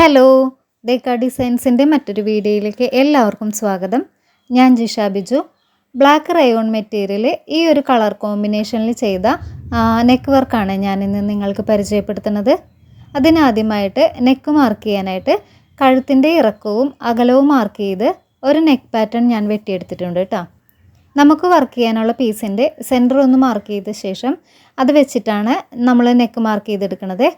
Hello Deka ഡിസൈൻസിന്റെ മറ്റൊരു വീഡിയോയിലേക്ക് എല്ലാവർക്കും സ്വാഗതം. ഞാൻ Jisha Biju. Black rayon material ഈ ഒരു കളർ കോമ്പിനേഷനിൽ ചെയ്ത നെക്ക് വർക്കാണ് ഞാനിന്ന് നിങ്ങൾക്ക് പരിചയപ്പെടുത്തുന്നത്. അതിനാദ്യമായിട്ട് നെക്ക് മാർക്ക് ചെയ്യാനായിട്ട് കഴുത്തിന്റെ ഇറക്കവും അകലവും മാർക്ക് ചെയ്ത് ഒരു നെക്ക് പാറ്റേൺ ഞാൻ വെട്ടിയെടുത്തിട്ടുണ്ട് കേട്ടോ നമുക്ക് വർക്ക് ചെയ്യാനുള്ള പീസിന്റെ സെന്റർ ഒന്ന് മാർക്ക് ചെയ്ത ശേഷം അത് വെച്ചിട്ടാണ് നമ്മൾ നെക്ക് മാർക്ക് ചെയ്തെടുക്കുന്നത്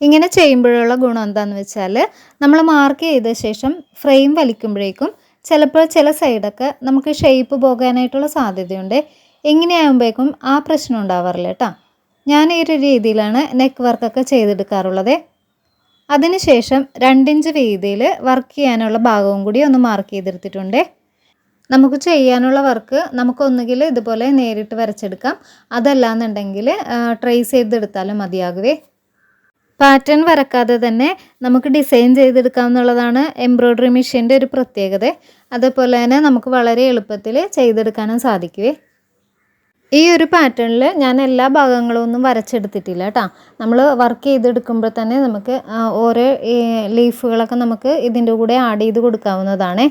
ഇങ്ങനെ ചെയ്യുമ്പോഴുള്ള ഗുണം എന്താണെന്ന് വെച്ചാൽ നമ്മൾ മാർക്ക് ചെയ്ത ശേഷം ഫ്രെയിം വലിക്കുമ്പോഴേക്കും ചിലപ്പോൾ ചില സൈഡൊക്കെ നമുക്ക് ഷേപ്പ് പോകാനായിട്ടുള്ള സാധ്യതയുണ്ട്. ഇങ്ങനെയാകുമ്പോഴേക്കും ആ പ്രശ്നം ഉണ്ടാവാറില്ല കേട്ടോ ഞാൻ ഈ ഒരു രീതിയിലാണ് നെക്ക് വർക്കൊക്കെ ചെയ്തെടുക്കാറുള്ളത്. അതിനുശേഷം രണ്ടിഞ്ച് വീതിയിൽ വർക്ക് ചെയ്യാനുള്ള ഭാഗവും കൂടി ഒന്ന് മാർക്ക് ചെയ്തെടുത്തിട്ടുണ്ട്. നമുക്ക് ചെയ്യാനുള്ള വർക്ക് നമുക്കൊന്നുകിൽ ഇതുപോലെ നേരിട്ട് വരച്ചെടുക്കാം. അതല്ല എന്നുണ്ടെങ്കിൽ ട്രേസ് ചെയ്തെടുത്താലും മതിയാകുവേ. പാറ്റേൺ വരക്കാതെ തന്നെ നമുക്ക് ഡിസൈൻ ചെയ്തെടുക്കാം എന്നുള്ളതാണ് എംബ്രോയ്ഡറി മെഷീന്റെ ഒരു പ്രത്യേകത. അതുപോലെ തന്നെ നമുക്ക് വളരെ എളുപ്പത്തിൽ ചെയ്തെടുക്കാനും സാധിക്കുവേ. ഈ ഒരു പാറ്റേണിൽ ഞാൻ എല്ലാ ഭാഗങ്ങളും ഒന്നും വരച്ചെടുത്തിട്ടില്ല കേട്ടോ. നമ്മൾ വർക്ക് ചെയ്തെടുക്കുമ്പോൾ തന്നെ നമുക്ക് ഓരോ ലീഫുകളൊക്കെ നമുക്ക് ഇതിന്റെ കൂടെ ആഡ് ചെയ്ത് കൊടുക്കാവുന്നതാണേ.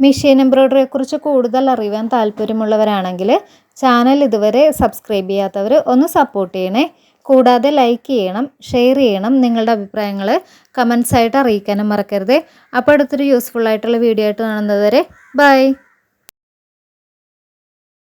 മെഷീൻ എംബ്രോയ്ഡറിയെക്കുറിച്ച് കൂടുതൽ അറിയാൻ താല്പര്യമുള്ളവരാണെങ്കിൽ ചാനൽ ഇതുവരെ സബ്സ്ക്രൈബ് ചെയ്യാത്തവർ ഒന്ന് സപ്പോർട്ട് ചെയ്യണേ. കൂടാതെ ലൈക്ക് ചെയ്യണം ഷെയർ ചെയ്യണം നിങ്ങളുടെ അഭിപ്രായങ്ങൾ കമൻസ് ആയിട്ട് അറിയിക്കാനും മറക്കരുത്. അപ്പോൾ അടുത്തൊരു യൂസ്ഫുൾ ആയിട്ടുള്ള വീഡിയോ ആയിട്ട് കാണുന്നത് വരെ ബൈ.